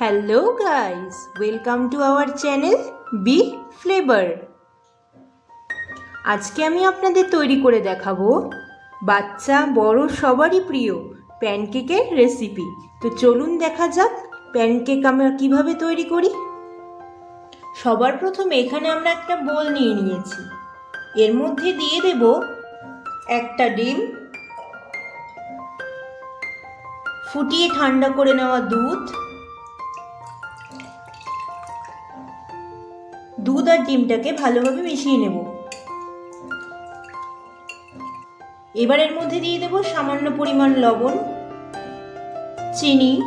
Hello guys welcome to our channel B flavour আজকে আমি আপনাদের তৈরি করে দেখাবো বাচ্চা, বড়, সবারই প্রিয় প্যানকেকের রেসিপি তো চলুন দেখা যাক প্যানকেক আমরা কীভাবে তৈরি করি। সবার প্রথমে এখানে আমরা একটা বোল নিয়ে নিয়েছি। এর মধ্যে দিয়ে দেব একটা ডিম। ফুটিয়ে ঠান্ডা করে নেওয়া দুধ। দুধ আর ডিমটাকে ভালোভাবে মিশিয়ে নেব। এবার এর মধ্যে দিয়ে দেব সামান্য পরিমাণ লবণ, চিনি।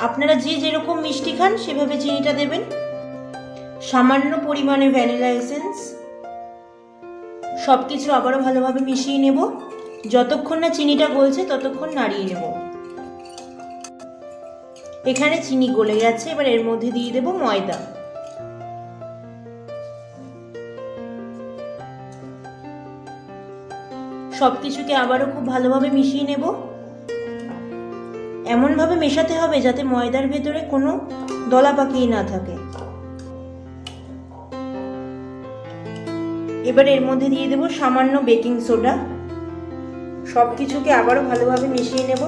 আপনারা যে যেরকম মিষ্টি খান সেভাবে চিনিটা দেবেন। সামান্য পরিমাণে ভ্যানিলা এসেন্স। সব কিছু আবারও ভালোভাবে মিশিয়ে নেব। যতক্ষণ না চিনিটা গলছে ততক্ষণ নাড়িয়ে নেব। এখানে চিনি গলে গেছে, এবার এর মধ্যে দিয়ে দেব ময়দা। সব কিছুকে আবারও খুব ভালোভাবে মিশিয়ে নেব। এমনভাবে মেশাতে হবে যাতে ময়দার ভেতরে কোনো দলা পাকিয়ে না থাকে। এবার এর মধ্যে দিয়ে দেব সামান্য বেকিং সোডা। সব কিছুকে আবারও ভালোভাবে মিশিয়ে নেব।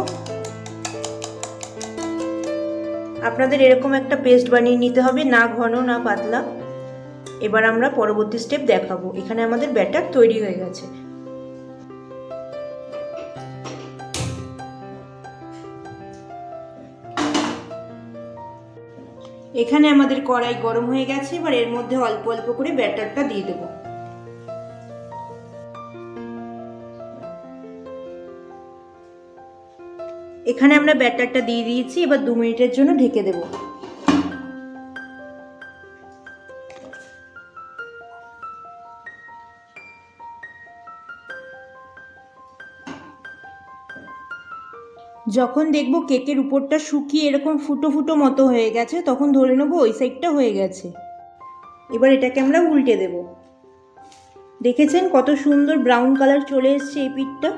আপনাদের এরকম একটা পেস্ট বানিয়ে নিতে হবে, না ঘন, না পাতলা। এবার আমরা পরবর্তী স্টেপ দেখাবো। এখানে আমাদের ব্যাটার তৈরি হয়ে গেছে। এখানে আমাদের কড়াই গরম হয়ে গেছে, এবার এর মধ্যে অল্প অল্প করে ব্যাটারটা দিয়ে দেবো। এখানে আমরা ব্যাটারটা দিয়ে দিয়েছি, এবার দু মিনিটের জন্য ঢেকে দেব। যখন দেখব কেকের উপরটা শুকিয়ে এরকম ফুটো ফুটো মতো হয়ে গেছে, তখন ধরে নেব ওই সাইডটা হয়ে গেছে। এবার এটাকে আমরা উল্টে দেব। দেখেছেন কত সুন্দর ব্রাউন কালার চলে এসছে এই পিঠটা?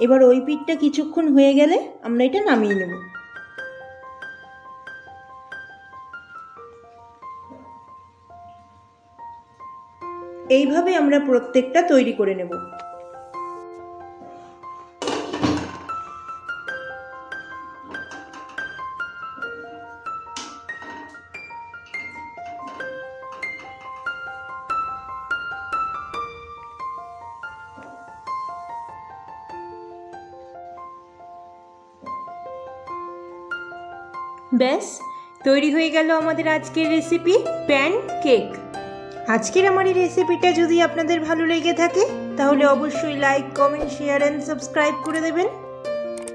এবার ওই পিঠটা কিছুক্ষণ হয়ে গেলে আমরা এটা নামিয়ে নেব। এইভাবে আমরা প্রত্যেকটা তৈরি করে নেব। ব্যাস, তৈরি হয়ে গেল আমাদের আজকের রেসিপি প্যান কেক আজকের আমার এই রেসিপিটা যদি আপনাদের ভালো লেগে থাকে, তাহলে অবশ্যই like comment share and subscribe করে দেবেন।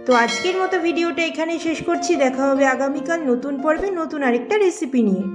তো আজকের মতো ভিডিওটা এখানেই শেষ করছি। দেখা হবে আগামীকাল নতুন পর্বে নতুন আরেকটা রেসিপি নিয়ে।